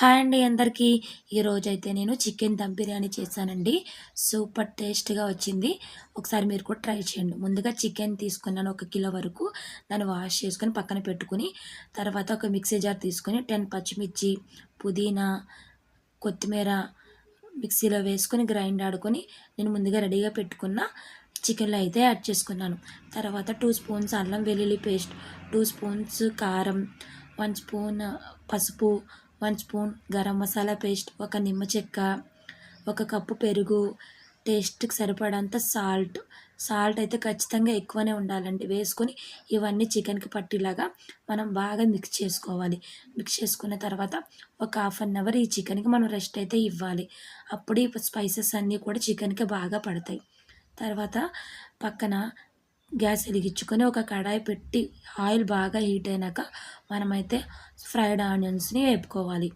Hi అండి అందరికీ. ఈరోజు అయితే నేను చికెన్ దమ్ బిర్యానీ చేశానండి. సూపర్ టేస్ట్గా వచ్చింది. ఒకసారి మీరు కూడా ట్రై చేయండి. ముందుగా చికెన్ తీసుకున్నాను ఒక కిలో వరకు. దాన్ని వాష్ చేసుకొని పక్కన పెట్టుకుని తర్వాత ఒక మిక్సీ జార్ తీసుకొని టెన్ పచ్చిమిర్చి పుదీనా కొత్తిమీర మిక్సీలో వేసుకొని గ్రైండ్ ఆడుకొని నేను ముందుగా రెడీగా పెట్టుకున్న చికెన్లో అయితే యాడ్ చేసుకున్నాను. తర్వాత టూ స్పూన్స్ అల్లం వెల్లుల్లి పేస్ట్ టూ స్పూన్స్ కారం వన్ స్పూన్ పసుపు one spoon garam masala paste ఒక నిమ్మ చెక్క ఒక కప్పు పెరుగు. టేస్ట్కి సరిపడంత సాల్ట్. సాల్ట్ అయితే ఖచ్చితంగా ఎక్కువనే ఉండాలండి. వేసుకొని ఇవన్నీ చికెన్కి పట్టేలాగా మనం బాగా మిక్స్ చేసుకోవాలి. మిక్స్ చేసుకున్న తర్వాత ఒక హాఫ్ అన్ అవర్ ఈ చికెన్కి మనం రెస్ట్ అయితే ఇవ్వాలి. అప్పుడు ఈ స్పైసెస్ అన్నీ కూడా చికెన్కి బాగా పడతాయి. తర్వాత పక్కన గ్యాస్ వెలిగించుకొని ఒక కడాయి పెట్టి ఆయిల్ బాగా హీట్ అయినాక మనమైతే ఫ్రైడ్ ఆనియన్స్ని వేపుకోవాలి.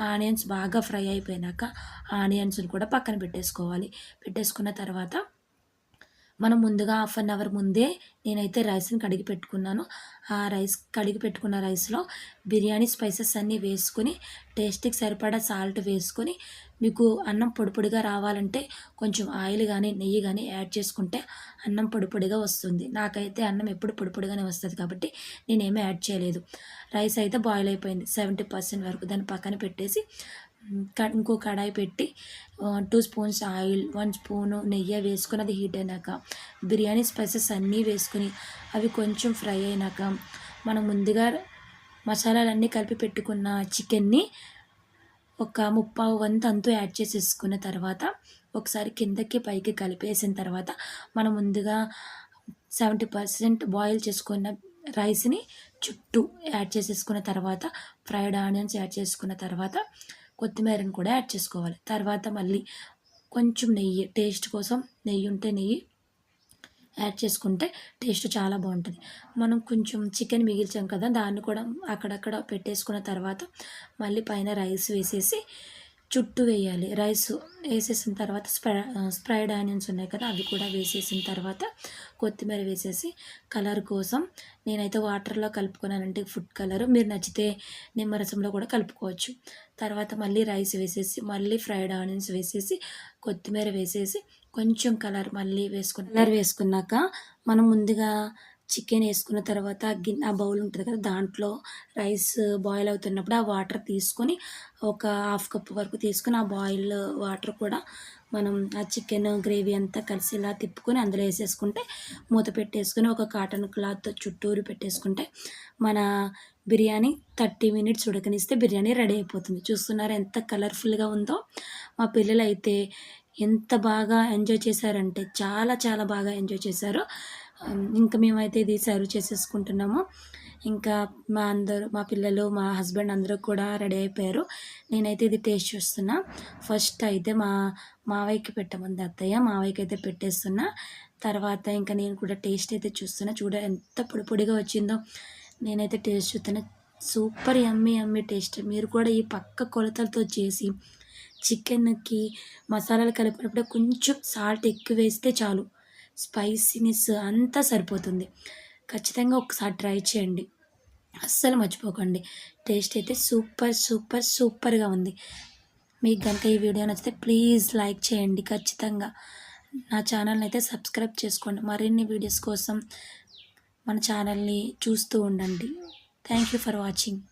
ఆనియన్స్ బాగా ఫ్రై అయిపోయినాక ఆనియన్స్ని కూడా పక్కన పెట్టేసుకోవాలి. పెట్టేసుకున్న తర్వాత మనం ముందుగా హాఫ్ అన్ అవర్ ముందే నేనైతే రైస్ని కడిగి పెట్టుకున్నాను. ఆ రైస్ కడిగి పెట్టుకున్న రైస్లో బిర్యానీ స్పైసెస్ అన్నీ వేసుకుని టేస్ట్కి సరిపడా సాల్ట్ వేసుకొని మీకు అన్నం పొడిపొడిగా రావాలంటే కొంచెం ఆయిల్ కానీ నెయ్యి కానీ యాడ్ చేసుకుంటే అన్నం పొడిపొడిగా వస్తుంది. నాకైతే అన్నం ఎప్పుడు పొడిపొడిగానే వస్తుంది కాబట్టి నేనేమీ యాడ్ చేయలేదు. రైస్ అయితే బాయిల్ అయిపోయింది సెవెంటీ పర్సెంట్ వరకు దాన్ని పక్కన పెట్టేసి ఇంకో కడాయి పెట్టి two spoons oil one spoon నెయ్యి వేసుకుని అది హీట్ అయినాక బిర్యానీ స్పైసెస్ అన్నీ వేసుకుని అవి కొంచెం ఫ్రై అయినాక మనం ముందుగా మసాలాలన్నీ కలిపి పెట్టుకున్న చికెన్ని ఒక ముప్పావు వంత అంతు యాడ్ చేసేసుకున్న తర్వాత ఒకసారి కిందకి పైకి కలిపేసిన తర్వాత మనం ముందుగా సెవెంటీ పర్సెంట్ బాయిల్ చేసుకున్న రైస్ని చుట్టూ యాడ్ చేసేసుకున్న తర్వాత ఫ్రైడ్ ఆనియన్స్ యాడ్ చేసుకున్న తర్వాత కొత్తిమీరని కూడా యాడ్ చేసుకోవాలి. తర్వాత మళ్ళీ కొంచెం నెయ్యి టేస్ట్ కోసం నెయ్యి ఉంటే నెయ్యి యాడ్ చేసుకుంటే టేస్ట్ చాలా బాగుంటుంది. మనం కొంచెం చికెన్ మిగిల్చాం కదా దాన్ని కూడా అక్కడక్కడ పెట్టేసుకున్న తర్వాత మళ్ళీ పైన రైస్ వేసేసి చుట్టూ వేయాలి. రైస్ వేసేసిన తర్వాత స్ప్రై స్ప్రైడ్ ఆనియన్స్ ఉన్నాయి కదా అవి కూడా వేసేసిన తర్వాత కొత్తిమీర వేసేసి కలర్ కోసం నేనైతే వాటర్లో కలుపుకున్నానంటే ఫుడ్ కలర్. మీరు నచ్చితే నిమ్మరసంలో కూడా కలుపుకోవచ్చు. తర్వాత మళ్ళీ రైస్ వేసేసి మళ్ళీ ఫ్రైడ్ ఆనియన్స్ వేసేసి కొత్తిమీర వేసేసి కొంచెం కలర్ మళ్ళీ వేసుకుని కలర్ వేసుకున్నాక మనం ముందుగా చికెన్ వేసుకున్న తర్వాత గిన్నె ఆ బౌల్ ఉంటుంది కదా దాంట్లో రైస్ బాయిల్ అవుతున్నప్పుడు ఆ వాటర్ తీసుకొని ఒక హాఫ్ కప్ వరకు తీసుకొని ఆ బాయిల్ వాటర్ కూడా మనం ఆ చికెన్ గ్రేవీ అంతా కలిసి ఇలా తిప్పుకొని అందులో వేసేసుకుంటే మూత పెట్టేసుకొని ఒక కాటన్ క్లాత్ చుట్టూరు పెట్టేసుకుంటే మన బిర్యానీ థర్టీ మినిట్స్ ఉడకనిస్తే బిర్యానీ రెడీ అయిపోతుంది. చూస్తున్నారు ఎంత కలర్ఫుల్గా ఉందో. మా పిల్లలు అయితే ఎంత బాగా ఎంజాయ్ చేశారంటే చాలా చాలా బాగా ఎంజాయ్ చేశారు. ఇంకా మేమైతే ఇది సర్వ్ చేసేసుకుంటున్నాము. ఇంకా మా అందరూ మా పిల్లలు మా హస్బెండ్ అందరూ కూడా రెడీ అయిపోయారు. నేనైతే ఇది టేస్ట్ చూస్తున్నా. ఫస్ట్ అయితే మా మావయ్యకి పెట్టమంది అత్తయ్య. మావయ్యకి అయితే పెట్టేస్తున్నా. తర్వాత ఇంకా నేను కూడా టేస్ట్ అయితే చూస్తున్నా. చూడ ఎంత పొడి పొడిగా వచ్చిందో నేనైతే టేస్ట్ చూస్తున్నా. Super yummy yummy taste. మీరు కూడా ఈ పక్క కొలతలతో చేసి చికెన్కి మసాలాలు కలిపినప్పుడు కొంచెం సాల్ట్ ఎక్కువ వేస్తే చాలు. స్పైసీనెస్ అంతా సరిపోతుంది. ఖచ్చితంగా ఒకసారి ట్రై చేయండి. అస్సలు మర్చిపోకండి. టేస్ట్ అయితే సూపర్ సూపర్ సూపర్గా ఉంది. మీకు కనుక ఈ వీడియో నచ్చితే ప్లీజ్ లైక్ చేయండి ఖచ్చితంగా. నా ఛానల్ని అయితే సబ్స్క్రైబ్ చేసుకోండి. మరిన్ని వీడియోస్ కోసం మన ఛానల్ని చూస్తూ ఉండండి. Thank you for watching.